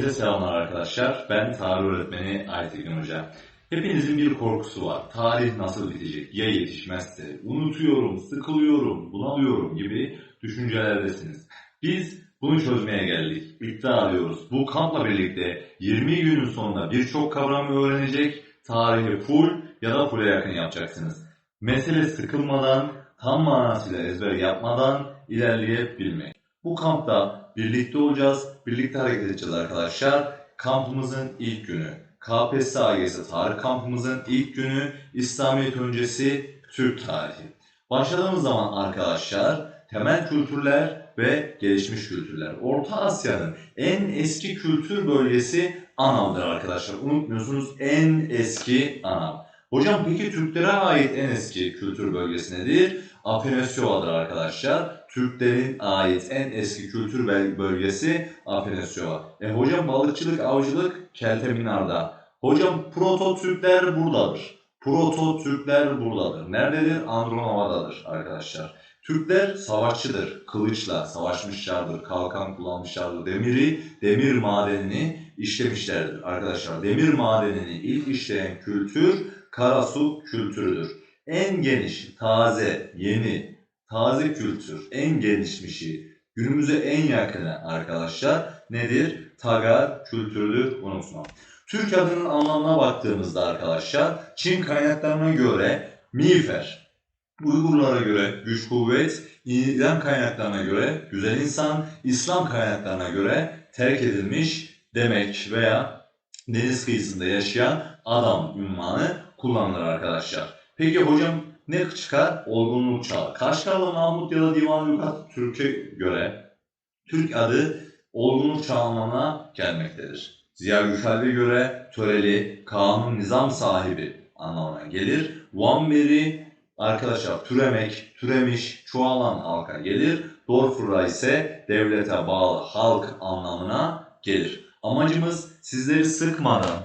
Herkese selamlar arkadaşlar. Ben tarih öğretmeni Aytekin Hoca. Hepinizin bir korkusu var. Tarih nasıl bitecek? Ya yetişmezse? Unutuyorum, sıkılıyorum, bunalıyorum gibi düşüncelerdesiniz. Biz bunu çözmeye geldik. İddia ediyoruz. Bu kampla birlikte 20 günün sonunda birçok kavramı öğrenecek, tarihi full ya da full'e yakın yapacaksınız. Mesele sıkılmadan, tam manasıyla ezber yapmadan ilerleyebilmek. Bu kampta birlikte olacağız, birlikte hareket edeceğiz arkadaşlar. Kampımızın ilk günü. KPSS AGS tarih kampımızın ilk günü İslamiyet öncesi Türk tarihi. Başladığımız zaman arkadaşlar temel kültürler ve gelişmiş kültürler. Orta Asya'nın en eski kültür bölgesi Anav'dır arkadaşlar. Unutmuyorsunuz en eski Anav. Hocam peki Türklere ait en eski kültür bölgesi nedir? Afanasyova'dır arkadaşlar. Türklerin ait en eski kültür bölgesi Afanasyova. E hocam balıkçılık, avcılık Kelteminar'da. Hocam Proto Türkler buradadır. Proto Türkler buradadır. Nerededir? Andronova'dadır arkadaşlar. Türkler savaşçıdır. Kılıçla savaşmışlardır. Kalkan kullanmışlardır. Demiri, demir madenini işlemişlerdir arkadaşlar. Demir madenini ilk işleyen kültür Karasu kültürüdür. En geniş, taze, yeni, taze kültür, en gelişmişi, günümüze en yakını arkadaşlar nedir? Tagar kültürüdür unutma. Türk adının anlamına baktığımızda arkadaşlar Çin kaynaklarına göre miğfer, Uygurlara göre güç kuvvet, İran kaynaklarına göre güzel insan, İslam kaynaklarına göre terk edilmiş demek veya deniz kıyısında yaşayan adam ünvanı kullanılır arkadaşlar. Peki hocam ne çıkar? Olgunluk çağı. Kaşgarlı Mahmut ya da Divan Lügat Türk'e göre Türk adı olgunluk çağı anlamına gelmektedir. Ziya Gökalp'e göre töreli, kanun, nizam sahibi anlamına gelir. Vanberi arkadaşlar türemek, türemiş, çoğalan halka gelir. Dorfura ise devlete bağlı halk anlamına gelir. Amacımız sizleri sıkmadan,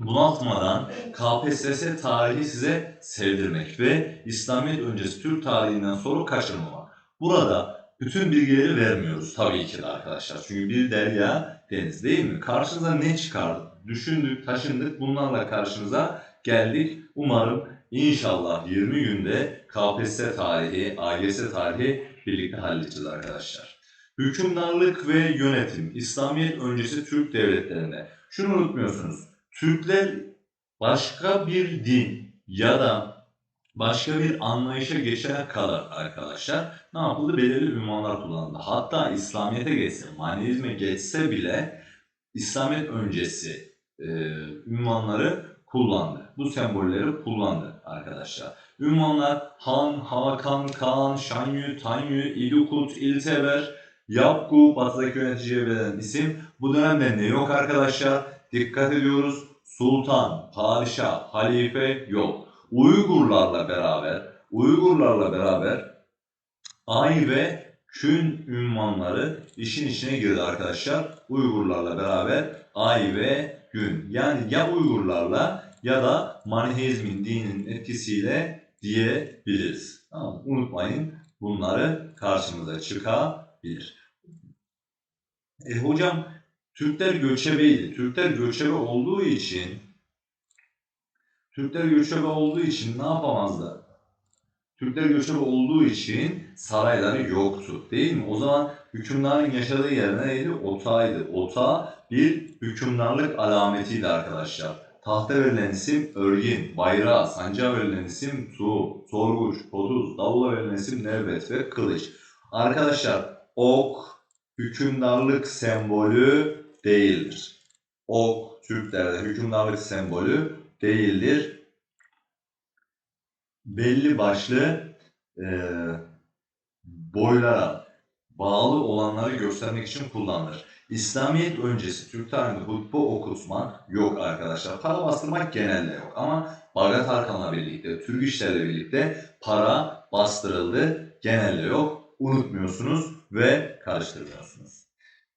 bunaltmadan KPSS tarihi size sevdirmek ve İslamiyet öncesi Türk tarihinden soru kaçırmamak. Burada bütün bilgileri vermiyoruz tabii ki de arkadaşlar. Çünkü bir derya deniz değil mi? Karşınıza ne çıkardı? Düşündük, taşındık, bunlarla karşınıza geldik. Umarım inşallah 20 günde KPSS tarihi, AGS tarihi birlikte halledeceğiz arkadaşlar. Hükümdarlık ve yönetim, İslamiyet öncesi Türk devletlerinde. Şunu unutmuyorsunuz. Türkler başka bir din ya da başka bir anlayışa geçene kadar arkadaşlar ne yapıldı? Belirli ünvanlar kullanıldı. Hatta İslamiyet'e geçse, manizme geçse bile İslamiyet öncesi e, ünvanları kullandı. Bu sembolleri kullandı arkadaşlar. Ünvanlar Han, Hakan, Kaan, Şanyu, Tanyu, İlukut, İlteber, Yapgu, batıdaki yöneticiye verilen isim. Bu dönemde ne yok arkadaşlar? Dikkat ediyoruz. Sultan, padişah, halife yok. Uygurlarla beraber, Uygurlarla beraber Ay ve Kün ünvanları işin içine girdi arkadaşlar. Uygurlarla beraber Ay ve Gün. Yani ya Uygurlarla ya da Maniheizmin dininin etkisiyle diyebiliriz. Tamam? Unutmayın bunları karşımıza çıkabilir. E hocam Türkler göçebeydi. Türkler göçebe olduğu için Türkler göçebe olduğu için ne yapamazdı? Türkler göçebe olduğu için sarayları yoktu. Değil mi? O zaman hükümdarın yaşadığı yer neydi? Otağıydı. Ota bir hükümdarlık alametiydi arkadaşlar. Tahta verilen isim örgin, bayrağı, sancağa verilen isim tuğ, sorguç, koduz, davula verilen isim nevbet ve kılıç. Arkadaşlar ok hükümdarlık sembolü değildir. Ok Türklerde hükümdarlık sembolü değildir. Belli başlı e, boylara bağlı olanları göstermek için kullanılır. İslamiyet öncesi Türk tarihinde hutbe okutmak yok arkadaşlar. Para bastırmak genelde yok ama Bagat Arkan'la birlikte, Türk işlerle birlikte para bastırıldı. Genelde yok. Unutmuyorsunuz ve karıştırmıyorsunuz.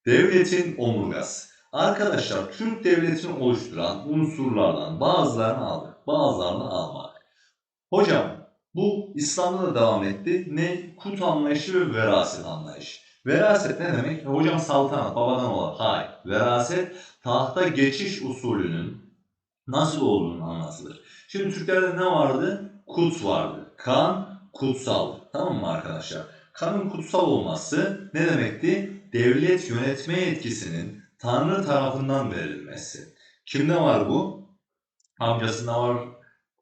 Devletin omurgası. Arkadaşlar Türk devletini oluşturan unsurlardan bazılarını aldık, bazılarını almadık. Hocam bu İslam'da da devam etti. Ne? Kut anlayışı ve veraset anlayışı. Veraset ne demek? E, hocam saltanat, babadan olan. Hayır. Veraset tahta geçiş usulünün nasıl olduğunu anlatılır. Şimdi Türklerde ne vardı? Kut vardı. Kan kutsal. Tamam mı arkadaşlar? Kanın kutsal olması ne demekti? Devlet yönetme yetkisinin Tanrı tarafından verilmesi. Kimde var bu? Amcasında var,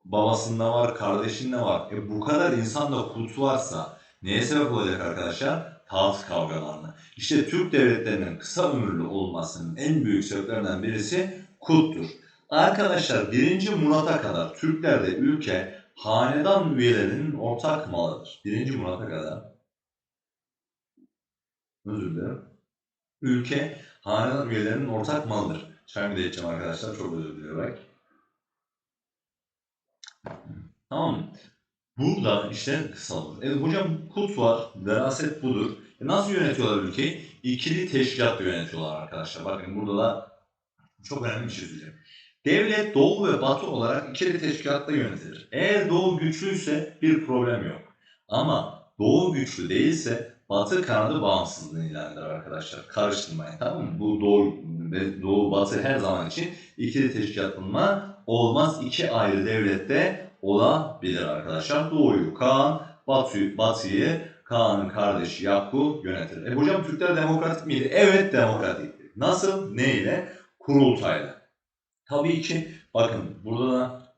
babasında var, kardeşinde var. E bu kadar insanda kut varsa neye sebep olacak arkadaşlar? Taht kavgalarına. İşte Türk devletlerinin kısa ömürlü olmasının en büyük sebeplerinden birisi kuttur. Arkadaşlar 1. Murat'a kadar Türklerde ülke hanedan üyelerinin ortak malıdır. 1. Murat'a kadar özür dilerim. Ülke hanedan üyelerinin ortak malıdır. Çayımı da içeceğim arkadaşlar. Çok özür diliyorum. Tamam mı? Burada işte kısalır. Evet hocam kut var, veraset budur. E nasıl yönetiyorlar ülkeyi? İkili teşkilatla yönetiyorlar arkadaşlar. Bakın burada da çok önemli bir şey söyleyeceğim. Devlet doğu ve batı olarak ikili teşkilatla yönetilir. Eğer doğu güçlüyse bir problem yok. Ama doğu güçlü değilse batı kanadı bağımsızlığını ilan eder arkadaşlar. Karıştırmayın tamam mı? Bu doğu ve doğu batı her zaman için ikili teşkilatlanma olmaz. İki ayrı devlette olabilir arkadaşlar. Doğuyu Kaan, Batı, Batı'yı Kaan'ın kardeşi Yakku yönetir. E hocam Türkler demokratik miydi? Evet demokratikti. Nasıl? Ne ile? Kurultayla. Tabii ki bakın burada da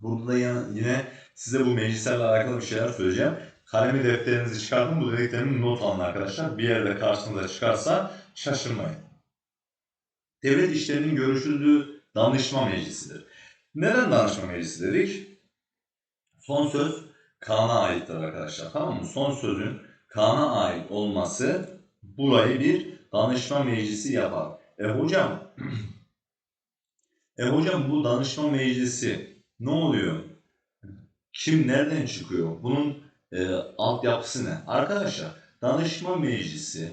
burada da yine size bu meclislerle alakalı bir şeyler söyleyeceğim. Kalemi defterinizi çıkartın. Bu dediklerimi not alın arkadaşlar. Bir yerde karşınıza çıkarsa şaşırmayın. Devlet işlerinin görüşüldüğü danışma meclisidir. Neden danışma meclisi dedik? Son söz Kaan'a aittir arkadaşlar. Tamam mı? Son sözün Kaan'a ait olması burayı bir danışma meclisi yapar. E hocam e hocam bu danışma meclisi ne oluyor? Kim nereden çıkıyor? Bunun e, altyapısı ne? Arkadaşlar danışma meclisi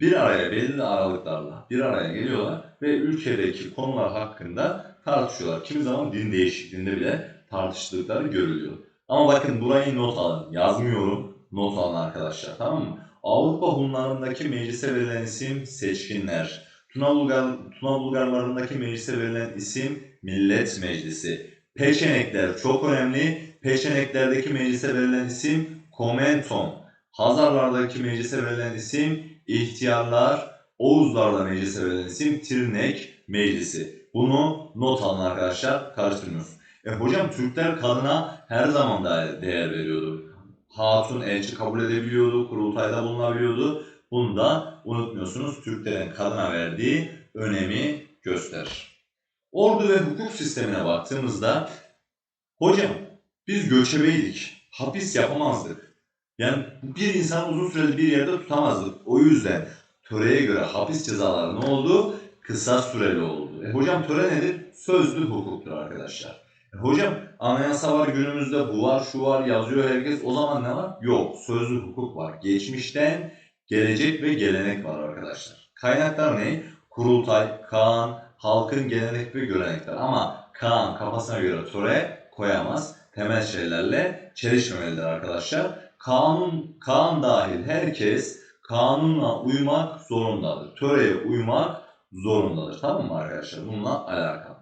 bir araya belirli aralıklarla bir araya geliyorlar ve ülkedeki konular hakkında tartışıyorlar. Kimi zaman din değişikliğinde bile tartıştıkları görülüyor. Ama bakın burayı not alın. Yazmıyorum. Not alın arkadaşlar. Tamam mı? Avrupa Hunlarındaki meclise verilen isim seçkinler. Tuna, Bulgar, Tuna Bulgarlarındaki meclise verilen isim Millet Meclisi. Peçenekler çok önemli. Peçeneklerdeki meclise verilen isim Komenton. Hazarlardaki meclise verilen isim İhtiyarlar. Oğuzlar'da meclise verilen isim Tirnek Meclisi. Bunu not alın arkadaşlar. Karıştırmıyorsun. E hocam Türkler kadına her zaman da değer veriyordu. Hatun elçi kabul edebiliyordu, kurultayda bulunabiliyordu. Bunu da unutmuyorsunuz. Türklerin kadına verdiği önemi gösterir. Ordu ve hukuk sistemine baktığımızda hocam biz göçebeydik. Hapis yapamazdık. Yani bir insan uzun süreli bir yerde tutamazdık. O yüzden töreye göre hapis cezaları ne oldu? Kısa süreli oldu. E hocam töre nedir? Sözlü hukuktur arkadaşlar. E hocam anayasa var günümüzde bu var şu var yazıyor herkes. O zaman ne var? Yok. Sözlü hukuk var. Geçmişten gelecek ve gelenek var arkadaşlar. Kaynaklar ne? Kurultay, Kaan, halkın gelenek ve görenekler. Ama Kaan kafasına göre töre koyamaz. Temel şeylerle çelişmemelidir arkadaşlar. Kanun, Kaan dahil herkes kanunla uymak zorundadır. Töreye uymak zorundadır. Tamam mı arkadaşlar? Bununla alakalı.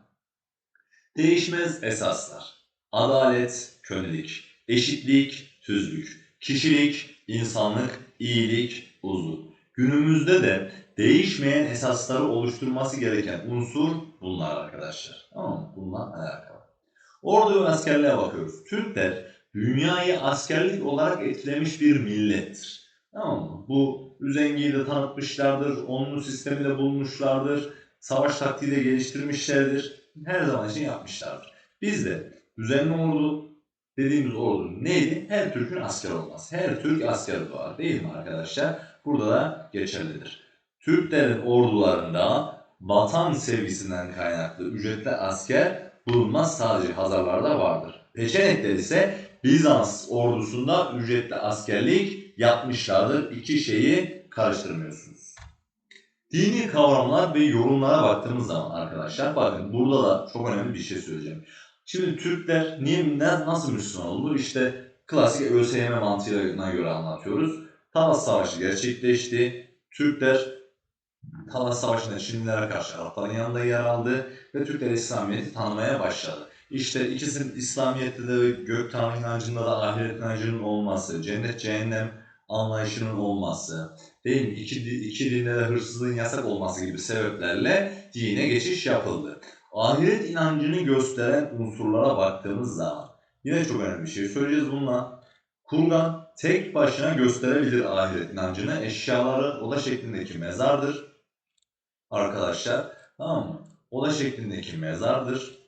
Değişmez esaslar. Adalet, kölelik, eşitlik, tüzlük, kişilik, insanlık, iyilik, uzun. Günümüzde de değişmeyen esasları oluşturması gereken unsur bunlar arkadaşlar. Tamam mı? Bununla alakalı. Ordu ve askerliğe bakıyoruz. Türkler dünyayı askerlik olarak etkilemiş bir millettir. Tamam mı? Bu üzengiyi de tanıtmışlardır, onlu sistemi de bulmuşlardır, savaş taktiği de geliştirmişlerdir. Her zaman için yapmışlardır. Biz de düzenli ordu dediğimiz ordu neydi? Her Türk'ün asker olmaz. Her Türk asker doğar değil mi arkadaşlar? Burada da geçerlidir. Türklerin ordularında vatan sevgisinden kaynaklı ücretli asker bulunmaz sadece Hazarlarda vardır. Peçenekler ise Bizans ordusunda ücretli askerlik yapmışlardır. İki şeyi karıştırmıyorsunuz. Dini kavramlar ve yorumlara baktığımız zaman arkadaşlar bakın burada da çok önemli bir şey söyleyeceğim. Şimdi Türkler niye nasıl Müslüman oldu? İşte Klasik ÖSYM mantığına göre anlatıyoruz. Talas Savaşı gerçekleşti. Türkler Talas Savaşı'nda Çinlilere karşı Arapların yanında yer aldı ve Türkler İslamiyet'i tanımaya başladı. İşte ikisinin İslamiyet'te de gök tanrı inancında da ahiret inancının olması, cennet cehennem anlayışının olması, değil mi? İki, iki dinde de hırsızlığın yasak olması gibi sebeplerle dine geçiş yapıldı. Ahiret inancını gösteren unsurlara baktığımız zaman yine çok önemli bir şey söyleyeceğiz bununla. Kurgan tek başına gösterebilir ahiret inancını. Eşyaları oda şeklindeki mezardır. Arkadaşlar tamam mı? Oda şeklindeki mezardır.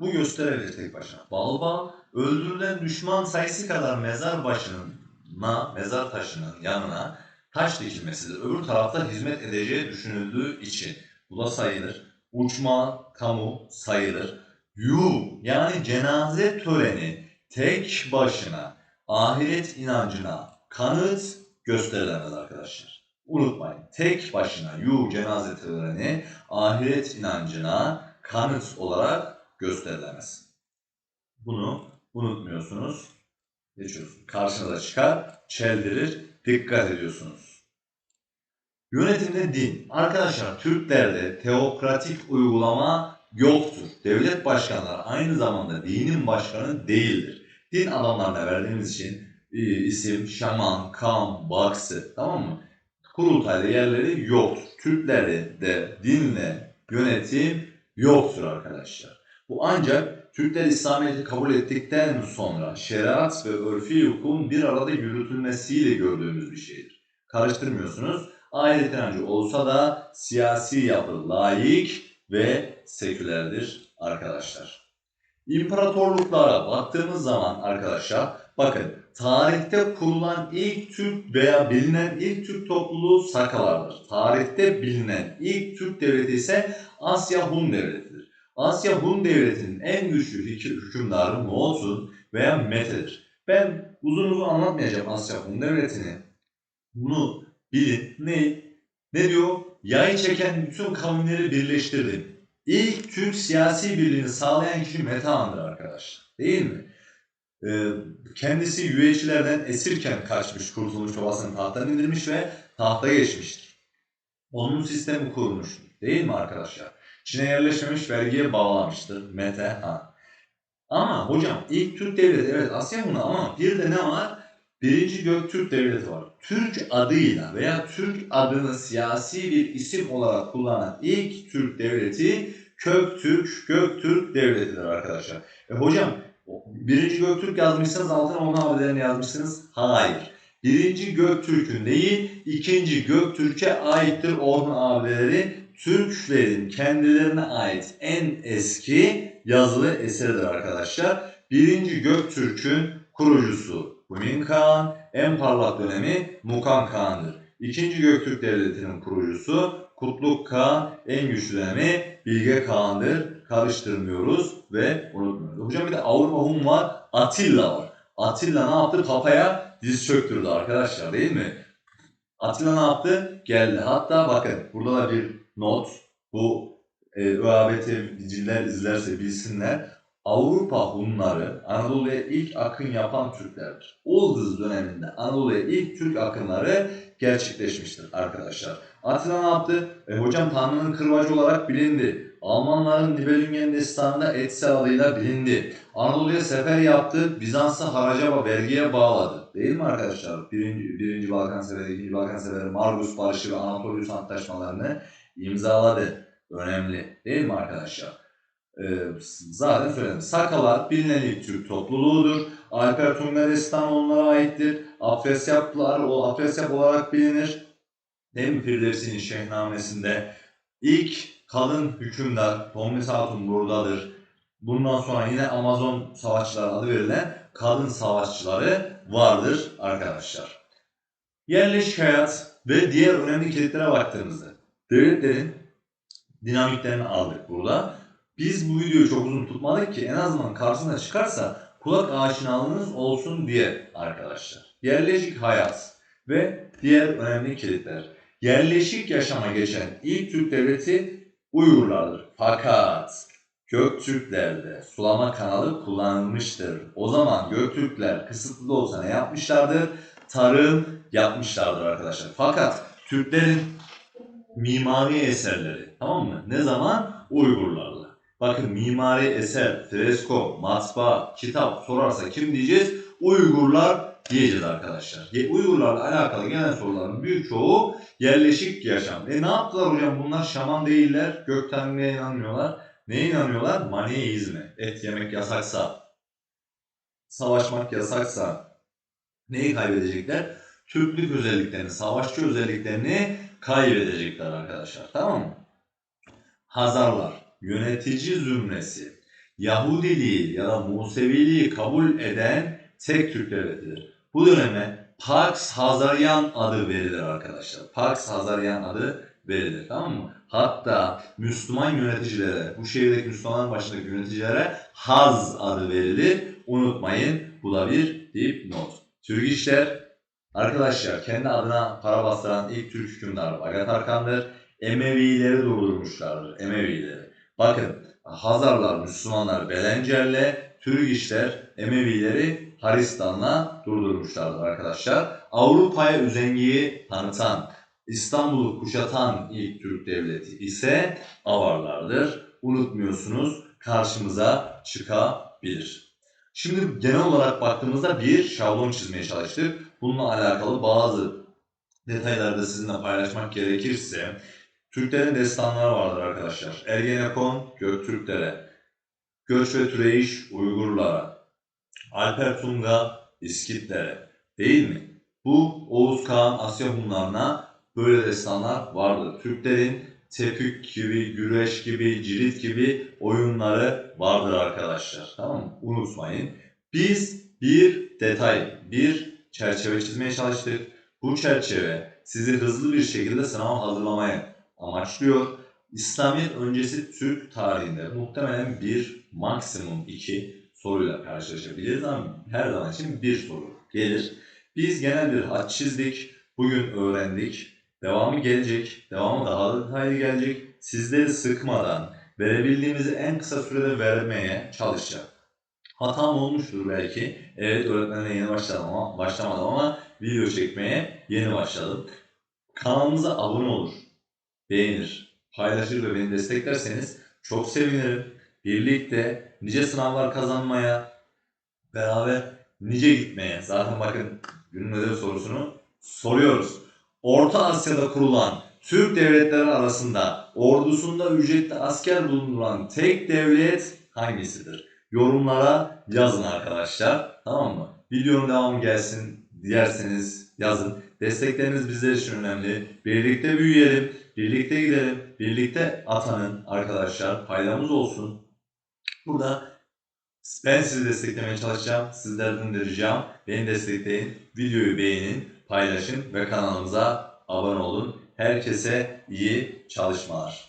Bu gösterebilir tek başına. Balbal öldürülen düşman sayısı kadar mezar başına, mezar taşının yanına taş dikilmesidir. Öbür tarafta hizmet edeceği düşünüldüğü için bu da sayılır. Uçma, kamu sayılır. Yu yani cenaze töreni tek başına ahiret inancına kanıt gösterilemez arkadaşlar. Unutmayın tek başına yu cenaze töreni ahiret inancına kanıt olarak gösterilemez. Bunu unutmuyorsunuz. Geçiyorsunuz. Karşınıza çıkar, çeldirir, dikkat ediyorsunuz. Yönetimde din. Arkadaşlar Türklerde teokratik uygulama yoktur. Devlet başkanları aynı zamanda dinin başkanı değildir. Din adamlarına verdiğimiz için e, isim, şaman, kam, baksı tamam mı? Kurultayda yerleri yoktur. Türklerde de dinle yönetim yoktur arkadaşlar. Bu ancak Türkler İslamiyet'i kabul ettikten sonra şeriat ve örfi hukukun bir arada yürütülmesiyle gördüğümüz bir şeydir. Karıştırmıyorsunuz. Ahiret inancı olsa da siyasi yapı laik ve sekülerdir arkadaşlar. İmparatorluklara baktığımız zaman arkadaşlar bakın tarihte kurulan ilk Türk veya bilinen ilk Türk topluluğu Sakalardır. Tarihte bilinen ilk Türk devleti ise Asya Hun devletidir. Asya Hun devletinin en güçlü hükü- hükümdarı Moğolsun veya Mete'dir. Ben uzun uzun anlatmayacağım Asya Hun devletini. Bunu bilin. Ne? Ne diyor? Yay çeken bütün kavimleri birleştirdim. İlk Türk siyasi birliğini sağlayan kişi Metehan'dır arkadaşlar. Değil mi? Ee, kendisi Yüveyçilerden esirken kaçmış, kurtulmuş, babasını tahttan indirmiş ve tahta geçmiştir. Onun sistemi kurmuştur. Değil mi arkadaşlar? Çin'e yerleşmemiş, vergiye bağlamıştır. Metehan. Ama hocam ilk Türk devleti evet Asya bunu ama bir de ne var? Birinci Göktürk Devleti var. Türk adıyla veya Türk adını siyasi bir isim olarak kullanan ilk Türk devleti Köktürk, Göktürk Devleti'dir arkadaşlar. E hocam birinci Göktürk yazmışsınız altına onun abilerini yazmışsınız. Hayır. Birinci Göktürk'ün değil, ikinci Göktürk'e aittir onun abileri. Türklerin kendilerine ait en eski yazılı eseridir arkadaşlar. Birinci Göktürk'ün kurucusu Humin Kağan, en parlak dönemi Mukan Kağan'dır. İkinci Göktürk Devleti'nin kurucusu Kutluk Kağan, en güçlü dönemi Bilge Kağan'dır. Karıştırmıyoruz ve unutmuyoruz. Hocam bir de Avrupa Hun var, Atilla var. Atilla ne yaptı? Papa'ya diz çöktürdü arkadaşlar değil mi? Atilla ne yaptı? Geldi. Hatta bakın burada da bir not. Bu e, ÖABT'ciler izlerse bilsinler. Avrupa Hunları Anadolu'ya ilk akın yapan Türklerdir. Oğuz döneminde Anadolu'ya ilk Türk akınları gerçekleşmiştir arkadaşlar. Atilla ne yaptı? E, hocam Tanrı'nın kırbacı olarak bilindi. Almanların Nibelungen destanında Etzel adıyla bilindi. Anadolu'ya sefer yaptı. Bizans'ı haraca ve vergiye bağladı. Değil mi arkadaşlar? Birinci, birinci Balkan Seferi, ikinci Balkan Seferi, Margus Barışı ve Anatolius Antlaşmalarını imzaladı. Önemli. Değil mi arkadaşlar? Ee, zaten söyledim. Sakalar bilinen Türk topluluğudur. Alper Tunga Destan onlara aittir. Afresyaplar o Afresyap olarak bilinir. Mi Firdevsi'nin Şehnamesi'nde ilk kadın hükümdar Tomris Hatun buradadır. Bundan sonra yine Amazon savaşçıları adı verilen kadın savaşçıları vardır arkadaşlar. Yerleşik hayat ve diğer önemli kilitlere baktığımızda devletlerin dinamiklerini aldık burada. Biz bu videoyu çok uzun tutmadık ki en azından karşısına çıkarsa kulak aşinalığınız olsun diye arkadaşlar. Yerleşik hayat ve diğer önemli kilitler. Yerleşik yaşama geçen ilk Türk devleti Uygurlardır. Fakat Göktürklerde sulama kanalı kullanılmıştır. O zaman Göktürkler kısıtlı da olsa ne yapmışlardır? Tarım yapmışlardır arkadaşlar. Fakat Türklerin mimari eserleri tamam mı? Ne zaman? Uygurlarla. Bakın mimari eser, fresko, matbaa, kitap sorarsa kim diyeceğiz? Uygurlar diyeceğiz arkadaşlar. Ye- Uygurlarla alakalı gelen soruların büyük çoğu yerleşik yaşam. E ne yaptılar hocam? Bunlar şaman değiller. Gökten neye inanmıyorlar? Neye inanıyorlar? Maneizme. Et yemek yasaksa, savaşmak yasaksa neyi kaybedecekler? Türklük özelliklerini, savaşçı özelliklerini kaybedecekler arkadaşlar. Tamam mı? Hazarlar, yönetici zümresi, Yahudiliği ya da Museviliği kabul eden tek Türk devletidir. Bu döneme Pax Hazaryan adı verilir arkadaşlar. Pax Hazaryan adı verilir tamam mı? Hatta Müslüman yöneticilere, bu şehirdeki Müslümanların başındaki yöneticilere Haz adı verilir. Unutmayın bu da bir dipnot. Türk işler arkadaşlar kendi adına para bastıran ilk Türk hükümdarı Bagat Arkan'dır. Emevileri durdurmuşlardır. Emevileri. Bakın Hazarlar Müslümanlar Belencer'le Türk işler Emevileri Haristan'la durdurmuşlardır arkadaşlar. Avrupa'ya üzengiyi tanıtan, İstanbul'u kuşatan ilk Türk devleti ise Avarlardır. Unutmuyorsunuz karşımıza çıkabilir. Şimdi genel olarak baktığımızda bir şablon çizmeye çalıştık. Bununla alakalı bazı detayları da sizinle paylaşmak gerekirse Türklerin destanları vardır arkadaşlar. Ergenekon Göktürklere, Göç ve Türeyiş Uygurlara, Alper Tunga İskitlere değil mi? Bu Oğuz Kağan Asya Hunlarına böyle destanlar vardır. Türklerin tepük gibi, güreş gibi, cirit gibi oyunları vardır arkadaşlar. Tamam mı? Unutmayın. Biz bir detay, bir çerçeve çizmeye çalıştık. Bu çerçeve sizi hızlı bir şekilde sınava hazırlamaya amaçlıyor. İslamiyet öncesi Türk tarihinde muhtemelen bir maksimum iki soruyla karşılaşabiliriz ama her zaman için bir soru gelir. Biz genel bir hat çizdik. Bugün öğrendik. Devamı gelecek. Devamı daha da detaylı gelecek. Sizleri sıkmadan verebildiğimizi en kısa sürede vermeye çalışacağım. Hatam olmuştur belki. Evet öğretmenle yeni başladım ama başlamadım ama video çekmeye yeni başladım. Kanalımıza abone olur, beğenir, paylaşır ve beni desteklerseniz çok sevinirim. Birlikte nice sınavlar kazanmaya, beraber nice gitmeye. Zaten bakın günün ödev sorusunu soruyoruz. Orta Asya'da kurulan Türk devletleri arasında ordusunda ücretli asker bulunduran tek devlet hangisidir? Yorumlara yazın arkadaşlar. Tamam mı? Videonun devamı gelsin dilerseniz yazın. Destekleriniz bizler için önemli. Birlikte büyüyelim, birlikte gidelim, birlikte atanın arkadaşlar. Faydamız olsun. Burada ben sizi desteklemeye çalışacağım. Sizlerden de ricam beni destekleyin. Videoyu beğenin, paylaşın ve kanalımıza abone olun. Herkese iyi çalışmalar.